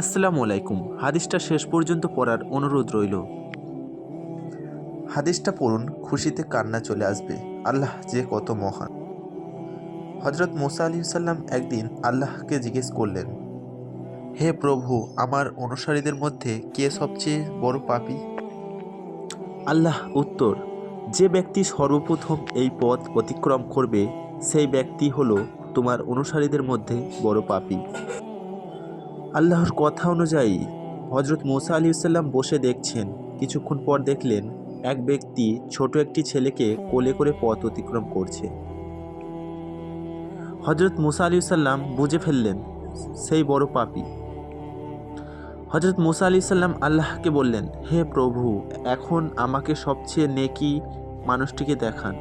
আসসালামু আলাইকুম। হাদিসটা শেষ পর্যন্ত পড়ার অনুরোধ রইল। হাদিসটা পড়ুন খুশিতে কান্না চলে আসবে। আল্লাহ যে কত মহান। হজরত মোসা আলী সাল্লাম একদিন আল্লাহকে জিজ্ঞেস করলেন হে প্রভু আমার অনুসারীদের মধ্যে কে সবচেয়ে বড় পাপি? আল্লাহ উত্তর যে ব্যক্তি সর্বপ্রথম এই পথ অতিক্রম করবে সেই ব্যক্তি হলো তোমার অনুসারীদের মধ্যে বড় পাপী। আল্লাহর কথা অনুযায়ী হজরত মোসা আলী সাল্লাম বসে দেখছেন। কিছুক্ষণ পর দেখলেন, এক ব্যক্তি ছোট একটি ছেলেকে কোলে করে পথ অতিক্রম করছে। হজরত মুসা আলী সাল্লাম বুঝে ফেললেন, সেই বড় পাপি। হজরত মুসা আলী সাল্লাম আল্লাহকে বললেন, হে প্রভু, এখন আমাকে সবচেয়ে নেকি মানুষটিকে দেখান।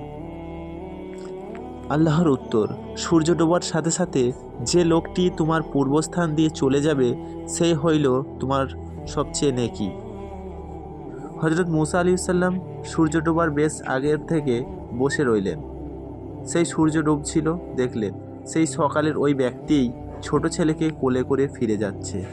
আল্লাহর উত্তর। সূর্য ডোবার সাথে সাথে যে লোকটি তোমার পূর্বস্থান দিয়ে চলে যাবে সেই হইল তোমার সবচেয়ে নেকি। হজরত মুসা আলী সাল্লাম সূর্য ডোবার বেশ আগের থেকে বসে রইলেন। সেই সূর্য ডুবছিল দেখলেন, সেই সকালের ওই ব্যক্তিই ছোট ছেলেকে কোলে করে ফিরে যাচ্ছে।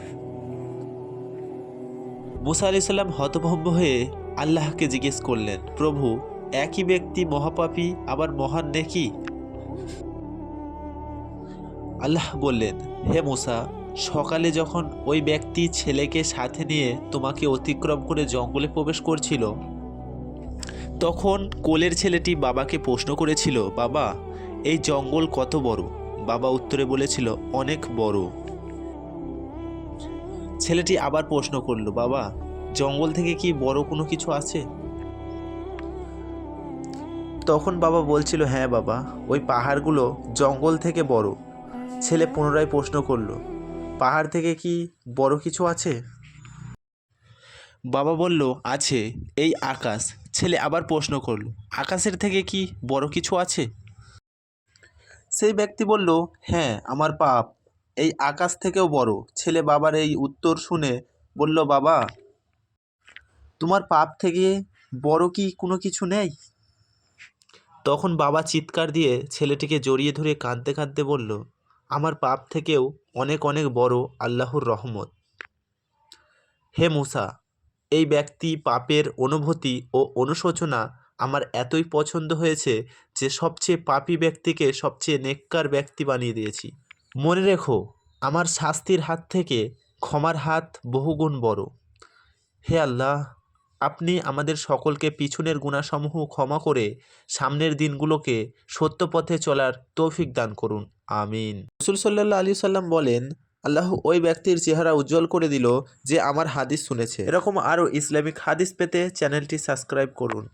মুসা আলি সাল্লাম হতভম্ব হয়ে আল্লাহকে জিজ্ঞেস করলেন, প্রভু, একই ব্যক্তি মহাপাপী, আবার মহান নেকি? আল্লাহ বললেন, হে মুসা, সকালে যখন ওই ব্যক্তি ছেলেকে সাথে নিয়ে তোমাকে অতিক্রম করে জঙ্গলে প্রবেশ করছিল, তখন কোলের ছেলেটি বাবাকে প্রশ্ন করেছিল, বাবা, এই জঙ্গল কত বড়? বাবা উত্তরে বলেছিল, অনেক বড়। ছেলেটি আবার প্রশ্ন করল, বাবা, জঙ্গল থেকে কি বড় কোনো কিছু আছে? তখন বাবা বলছিল হ্যাঁ বাবা, ওই পাহাড়গুলো জঙ্গল থেকে বড়। ছেলে পুনরায় প্রশ্ন করল, পাহাড় থেকে কি বড় কিছু আছে? বাবা বলল, আছে, এই আকাশ। ছেলে আবার প্রশ্ন করল, আকাশের থেকে কি বড় কিছু আছে? সেই ব্যক্তি বলল হ্যাঁ আমার পাপ এই আকাশ থেকেও বড়। ছেলে বাবার এই উত্তর শুনে বলল, বাবা, তোমার পাপ থেকে বড় কি কোনো কিছু নেই? তখন বাবা চিৎকার দিয়ে ছেলেটিকে জড়িয়ে ধরে কাঁদতে কাঁদতে বলল, আমার পাপ থেকেও অনেক অনেক বড় আল্লাহর রহমত। হে মুসা, এই ব্যক্তি পাপের অনুভূতি ও অনুশোচনা আমার এতই পছন্দ হয়েছে যে সবচেয়ে পাপী ব্যক্তিকে সবচেয়ে নেককার ব্যক্তি বানিয়ে দিয়েছি। মনে রেখো, আমার শাস্তির হাত থেকে ক্ষমার হাত বহুগুণ বড়। হে আল্লাহ আপনি আমাদের সকলকে পিছনের গুণাসমূহ ক্ষমা করে সামনের দিনগুলোকে সত্য পথে চলার তৌফিক দান করুন। আমিন। রসুল সাল্লাহ আলী সাল্লাম বলেন, আল্লাহ ওই ব্যক্তির চেহারা উজ্জ্বল করে দিল যে আমার হাদিস শুনেছে। এরকম আরও ইসলামিক হাদিস পেতে চ্যানেলটি সাবস্ক্রাইব করুন।